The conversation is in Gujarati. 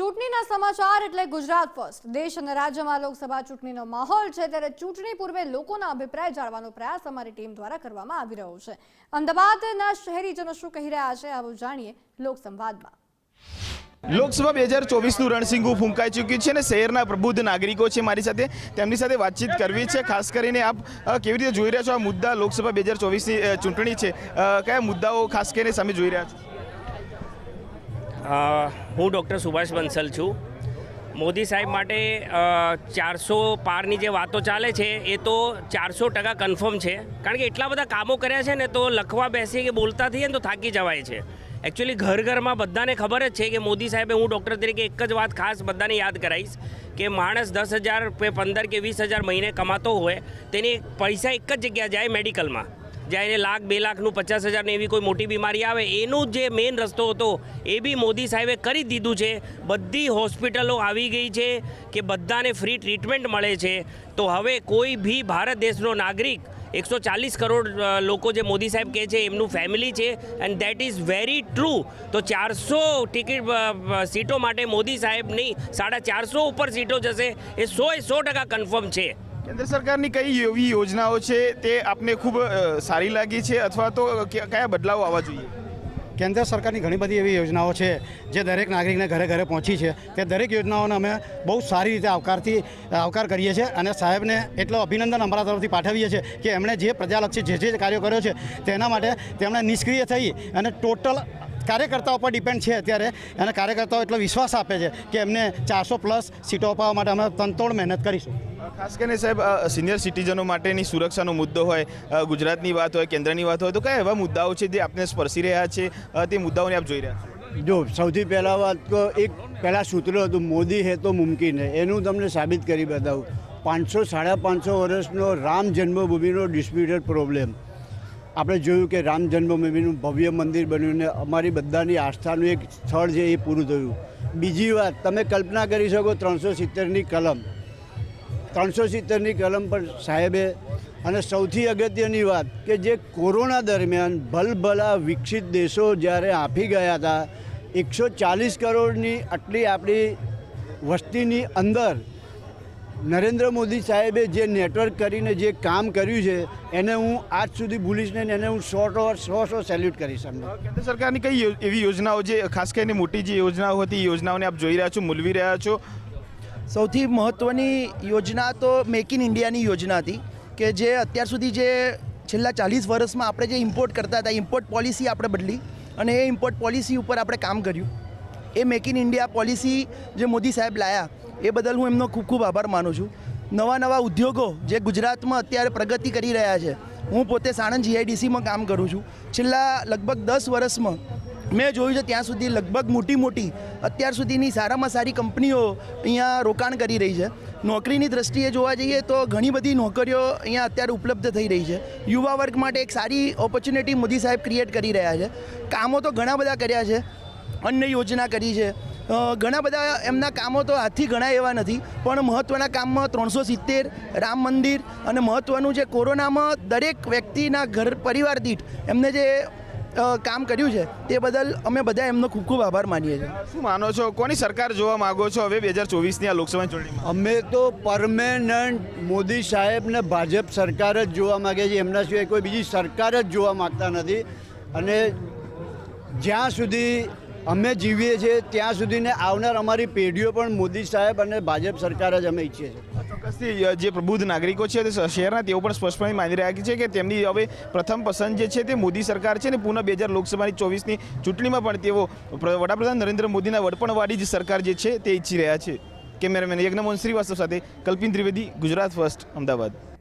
ચૂંટણીના સમાચાર એટલે ગુજરાત ફર્સ્ટ. દેશ અને રાજ્યમાં લોકસભા ચૂંટણીનો માહોલ છે ત્યારે ચૂંટણી પૂર્વે લોકોના અભિપ્રાય જાણવાનો પ્રયાસ અમારી ટીમ દ્વારા કરવામાં આવી રહ્યો છે. અમદાવાદના શહેરીજનો શું કહી રહ્યા છે આવું જાણીએ લોકસંવાદમાં. લોકસભા બે હજાર ચોવીસનું રણસિંગુ ફૂંકાઈ ચૂક્યું છે અને શહેરના પ્રબુદ્ધ નાગરિકો છે મારી સાથે. તેમની સાથે વાતચીત કરવી છે. ખાસ કરીને આપ કેવી રીતે જોઈ રહ્યા છો આ મુદ્દા લોકસભા બે હજાર ચોવીસની ચૂંટણી છે? કયા મુદ્દાઓ ખાસ કરીને સામે જોઈ રહ્યા છો? હું ડૉક્ટર સુભાષ બંસલ છું. મોદી સાહેબ માટે ચારસો પારની જે વાતો ચાલે છે, એ તો ચારસો ટકા કન્ફર્મ છે. કારણ કે એટલા બધા કામો કર્યા છે ને, તો લખવા બેસીએ કે બોલતા થઈએ ને, તો થાકી જવાય છે. એકચ્યુઅલી ઘર ઘરમાં બધાને ખબર જ છે કે મોદી સાહેબે હું ડૉક્ટર તરીકે એક જ વાત ખાસ બધાને યાદ કરાવીશ કે માણસ દસ હજાર પંદર કે વીસ હજાર મહિને કમાતો હોય, તેની પૈસા એક જ જગ્યા જાય મેડિકલમાં. જ્યાં એને લાખ, બે લાખનું, પચાસ હજારની એવી કોઈ મોટી બીમારી આવે, એનું જે મેઇન રસ્તો હતો, એ બી મોદી સાહેબે કરી દીધું છે. બધી હોસ્પિટલો આવી ગઈ છે કે બધાને ફ્રી ટ્રીટમેન્ટ મળે છે. તો હવે કોઈ બી ભારત દેશનો નાગરિક, એકસો ચાલીસ કરોડ લોકો જે મોદી સાહેબ કહે છે, એમનું ફેમિલી છે and that is very true તો ચારસો ટિકિટ સીટો માટે મોદી સાહેબ નહીં સાડા ચારસો ઉપર સીટો જશે, એ સો એ સો ટકા કન્ફર્મ છે. કેન્દ્ર સરકારની કઈ એવી યોજનાઓ છે તે આપને ખૂબ સારી લાગી છે અથવા તો કયા બદલાવ આવવા જોઈએ? કેન્દ્ર સરકારની ઘણી બધી એવી યોજનાઓ છે જે દરેક નાગરિકને ઘરે ઘરે પહોંચી છે. તે દરેક યોજનાઓને અમે બહુ સારી રીતે આવકારથી આવકાર કરીએ છીએ અને સાહેબને એટલો અભિનંદન અમારા તરફથી પાઠવીએ છીએ કે એમણે જે પ્રજાલક્ષી જે જે કાર્યો કર્યો છે તેના માટે તેમણે નિષ્ક્રિય થઈ અને ટોટલ કાર્યકર્તાઓ પર ડિપેન્ડ છે અત્યારે અને કાર્યકર્તાઓ એટલો વિશ્વાસ આપે છે કે એમને ચારસો પ્લસ સીટો અપાવવા માટે અમે તનતોડ મહેનત કરીશું. ખાસ કરીને સાહેબ સિનિયર સિટીઝનો માટેની સુરક્ષાનો મુદ્દો હોય ગુજરાતની વાત હોય કેન્દ્રની વાત હોય તો કયા એવા મુદ્દાઓ છે જે આપને સ્પર્શી રહ્યા છે? તે મુદ્દાઓને આપ જોઈ રહ્યા છો. જો સૌથી પહેલાં વાત તો એક પહેલાં સૂત્ર હતું મોદી હે તો મુમકિન હે. એનું તમને સાબિત કરી બતાવું. પાંચસો સાડા પાંચસો વર્ષનો રામ જન્મભૂમિનો ડિસ્પ્યુટેડ પ્રોબ્લેમ આપણે જોયું કે રામ જન્મભૂમિનું ભવ્ય મંદિર બન્યું ને અમારી બધાની આસ્થાનું એક સ્થળ છે એ પૂરું થયું. બીજી વાત, તમે કલ્પના કરી શકો ત્રણસો સિત્તેરની કલમ. ત્રણસો સિત્તેરની કલમ પર સાહેબે. અને સૌથી અગત્યની વાત કે જે કોરોના દરમિયાન ભલભલા વિકસિત દેશો જ્યારે આપી ગયા હતા, એકસો ચાલીસ કરોડની આટલી આપણી વસ્તીની અંદર નરેન્દ્ર મોદી સાહેબે જે નેટવર્ક કરીને જે કામ કર્યું છે એને હું આજ સુધી ભૂલીશ નહીં એને હું સો સો સો સો સેલ્યુટ કરીશ અમને કેન્દ્ર સરકારની કઈ એવી યોજનાઓ જે ખાસ કરીને મોટી જે યોજનાઓ હતી એ યોજનાઓને આપ જોઈ રહ્યા છો મૂલવી રહ્યા છો? સૌથી મહત્ત્વની યોજના તો મેક ઇન ઇન્ડિયાની યોજના હતી કે જે અત્યાર સુધી જે છેલ્લા ચાલીસ વર્ષમાં આપણે જે ઇમ્પોર્ટ કરતા હતા ઇમ્પોર્ટ પોલિસી આપણે બદલી અને એ ઇમ્પોર્ટ પોલિસી ઉપર આપણે કામ કર્યું. એ મેક ઇન ઇન્ડિયા પોલિસી જે મોદી સાહેબ લાયા એ બદલ હું એમનો ખૂબ ખૂબ આભાર માનું છું. નવા નવા ઉદ્યોગો જે ગુજરાતમાં અત્યારે પ્રગતિ કરી રહ્યા છે, હું પોતે સાણંદ જીઆઈડીસીમાં કામ કરું છું. છેલ્લા લગભગ દસ વર્ષમાં મેં જોયું છે ત્યાં સુધી લગભગ મોટી મોટી અત્યાર સુધીની સારામાં સારી કંપનીઓ અહીંયા રોકાણ કરી રહી છે. નોકરીની દ્રષ્ટિએ જોવા જઈએ તો ઘણી બધી નોકરીઓ અહીંયા અત્યારે ઉપલબ્ધ થઈ રહી છે. યુવા વર્ગ માટે એક સારી ઓપોર્ચ્યુનિટી મોદી સાહેબ ક્રિએટ કરી રહ્યા છે. કામો તો ઘણા બધા કર્યા છે. અન્ન યોજના કરી છે. ઘણા બધા એમના કામો તો હાથથી ઘણા એવા નથી પણ મહત્ત્વના કામમાં ત્રણસો સિત્તેર રામ મંદિર અને મહત્ત્વનું છે કોરોનામાં દરેક વ્યક્તિના ઘર પરિવાર દીઠ એમને જે કામ કર્યું છે તે બદલ અમે બધા એમનો ખૂબ ખૂબ આભાર માનીએ છીએ. શું માનો છો? કોની સરકાર જોવા માગો છો? હવે બે હજાર ચોવીસની આ લોકસભા ચૂંટણીમાં. અમે તો પરમેનન્ટ મોદી સાહેબને ભાજપ સરકાર જ જોવા માગે છે. એમના સિવાય કોઈ બીજી સરકાર જ જોવા માગતા નથી. અને જ્યાં સુધી અમે જીવીએ છીએ, ત્યાં સુધીને આવનાર અમારી પેઢીઓ પણ મોદી સાહેબ અને ભાજપ સરકાર જ અમે ઈચ્છીએ છીએ. જે પ્રબુદ્ધ નાગરિકો છે તે શહેરના તેઓ પણ સ્પષ્ટપણે માની રહ્યા છે કે તેમની હવે પ્રથમ પસંદ જે છે તે મોદી સરકાર છે ને પુનઃ બે હજાર લોકસભાની ચોવીસની ચૂંટણીમાં પણ તેઓ વડાપ્રધાન નરેન્દ્ર મોદીના વડપણવાળી જ સરકાર જે છે તે ઈચ્છી રહ્યા છે. કેમેરામેન યજ્ઞમોહન શ્રીવાસ્તવ સાથે કલ્પિન ત્રિવેદી, ગુજરાત ફર્સ્ટ, અમદાવાદ.